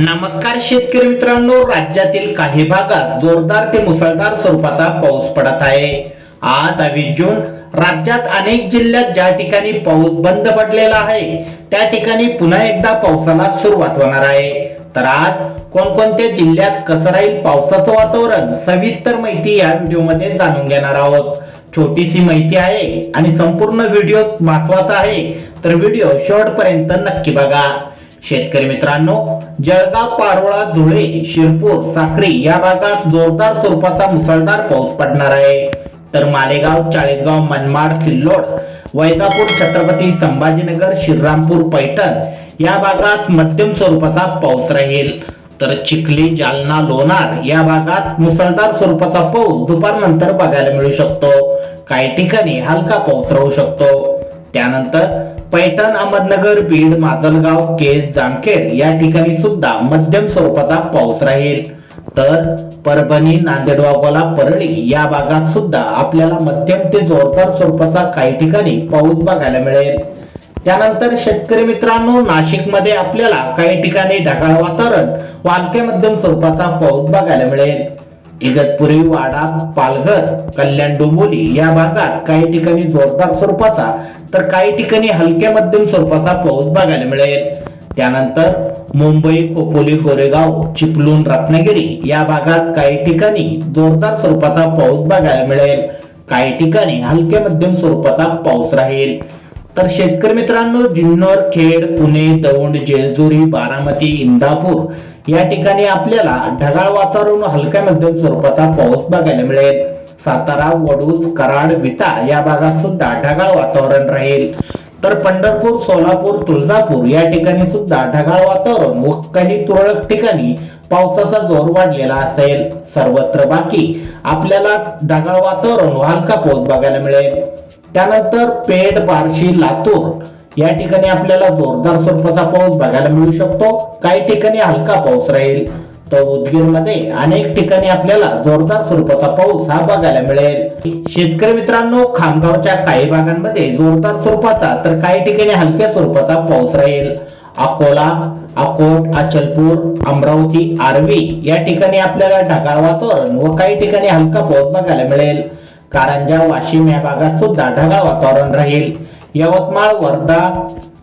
नमस्कार शेतकरी मित्रांनो राज्यातील काही भागात जोरदार ते मुसळधार स्वरूपाचा पाऊस पडत आहे. आज वीस जून राज्यात अनेक जिल्ह्यात ज्या ठिकाणी पाऊस बंद पडलेला आहे त्या ठिकाणी पुन्हा एकदा पावसाला सुरुवात होणार आहे. तर आज कोणकोणत्या जिल्ह्यात कसं राहील पावसाचं वातावरण सविस्तर माहिती या व्हिडिओमध्ये जाणून घेणार आहोत. छोटीशी माहिती आहे आणि संपूर्ण व्हिडिओ महत्त्वाचा आहे तर व्हिडिओ शेवटपर्यंत नक्की बघा. शेतकरी मित्रांनो जळगाव पारोळा धुळे शिरपूर साक्री या भागात जोरदार स्वरूपाचा मुसळधार पाऊस पडणार आहे. तर मालेगाव चाळीसगाव मनमाड सिल्लोड वैजापूर छत्रपती संभाजीनगर श्रीरामपूर पैठण या भागात मध्यम स्वरूपाचा पाऊस राहील. तर चिखली जालना लोणार या भागात मुसळधार स्वरूपाचा पाऊस दुपारनंतर बघायला मिळू शकतो. काही ठिकाणी हलका पाऊस राहू शकतो. त्यानंतर पैठण अहमदनगर बीड माजलगाव केज जामखेड या ठिकाणी सुद्धा मध्यम स्वरूपाचा पाऊस राहील. तर परभणी नांदेड वाघोला परळी या भागात सुद्धा आपल्याला मध्यम ते जोरदार स्वरूपाचा काही ठिकाणी पाऊस बघायला मिळेल. त्यानंतर शेतकरी मित्रांनो नाशिकमध्ये आपल्याला काही ठिकाणी ढगाळ वातावरण व मध्यम स्वरूपाचा पाऊस बघायला मिळेल. इगतपुरी वाडा पालघर कल्याण डोंबोली या भागात काही ठिकाणी जोरदार स्वरूपाचा तर काही ठिकाणी हलक्या मध्यम स्वरूपाचा पाऊस बघायला मिळेल. त्यानंतर मुंबई खोपोली कोरेगाव चिपळूण रत्नागिरी या भागात काही ठिकाणी जोरदार स्वरूपाचा पाऊस बघायला मिळेल. काही ठिकाणी हलक्या मध्यम स्वरूपाचा पाऊस राहील. तर शेतकरी मित्रांनो जुन्नर खेड पुणे दौंड जेजुरी बारामती इंदापूर या ठिकाणी आपल्याला ढगाळ वातावरण हलक्या मध्यम स्वरूपाचा पाऊस बघायला मिळेल. सातारा वडूज कराड विटा या भागात सुद्धा ढगाळ वातावरण राहील. तर पंढरपूर सोलापूर तुळजापूर या ठिकाणी सुद्धा ढगाळ वातावरण व काही तुरळक ठिकाणी पावसाचा जोर वाढलेला असेल. सर्वत्र बाकी आपल्याला ढगाळ वातावरण व हलका पाऊस बघायला मिळेल. त्यानंतर पेड बार्शी लातूर. या ठिकाणी आपल्याला जोरदार स्वरूपाचा पाऊस बघायला मिळू शकतो. काही ठिकाणी हलका पाऊस राहील तर उदगीरमध्ये अनेक ठिकाणी आपल्याला जोरदार स्वरूपाचा पाऊस हा बघायला मिळेल. शेतकरी मित्रांनो खामगावच्या काही भागांमध्ये जोरदार स्वरूपाचा तर काही ठिकाणी हलक्या स्वरूपाचा पाऊस राहील. अकोला अकोट अचलपूर अमरावती आर्वी या ठिकाणी आपल्याला ढगाळ वातावरण व काही ठिकाणी हलका पाऊस बघायला मिळेल. कारंजा वाशिम या भागात सुद्धा ढगाळ वातावरण राहील यवतमाळ वर्धा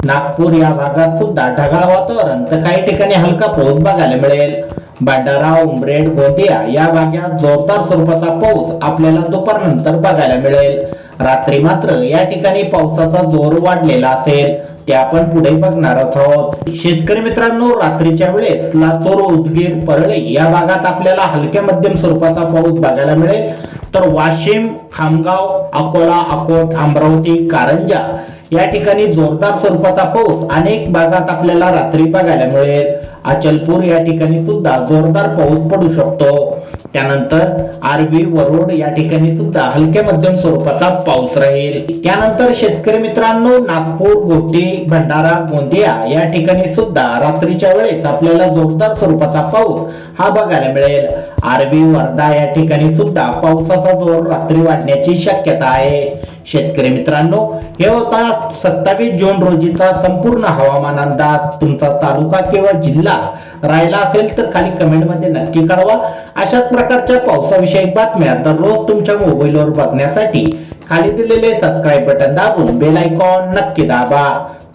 नागपूर या भागात सुद्धा ढगाळ वातावरण तर काही ठिकाणी हलका पाऊस बघायला मिळेल. भंडारा उमरेड गोंदिया या भागात जोरदार स्वरूपाचा पाऊस आपल्याला दुपारनंतर बघायला मिळेल. रात्री मात्र या ठिकाणी पावसाचा जोर वाढलेला असेल ते आपण पुढे बघणार आहोत. शेतकरी मित्रांनो रात्रीच्या वेळेस लातूर उदगीर परळी या भागात आपल्याला हलक्या मध्यम स्वरूपाचा पाऊस बघायला मिळेल. तर वाशिम खामगाव अकोला अकोट अमरावती कारंजा या ठिकाणी जोरदार स्वरूपाचा पाऊस अनेक भागात आपल्याला रात्री बघायला मिळेल. अचलपूर या ठिकाणी सुद्धा जोरदार पाऊस पडू शकतो. त्यानंतर आरवी वरुड या ठिकाणी सुद्धा हलक्या मध्यम स्वरूपाचा पाऊस राहील. त्यानंतर शेतकरी मित्रांनो नागपूर गोटी भंडारा गोंदिया या ठिकाणी सुद्धा रात्रीच्या वेळेस आपल्याला जोरदार स्वरूपाचा पाऊस हा बघायला मिळेल. आरवी वर्धा या ठिकाणी सुद्धा पावसाचा जोर रात्री वाढण्याची शक्यता आहे. शेतकरी मित्रांनो हे होता सत्तावीस जून रोजीचा संपूर्ण हवामान अंदाज. तुमचा तालुका किंवा जिल्हा राहिला असेल तर खाली कमेंटमध्ये नक्की कळवा. अशाच प्रकारच्या पावसाविषयक बातम्या दररोज तुमच्या मोबाईलवर बघण्यासाठी खाली दिलेले सबस्क्राईब बटन दाबून बेल आयकॉन नक्की दाबा.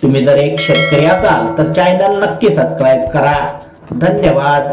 तुम्ही जर एक शेतकरी असाल तर चॅनल नक्की सबस्क्राईब करा. धन्यवाद.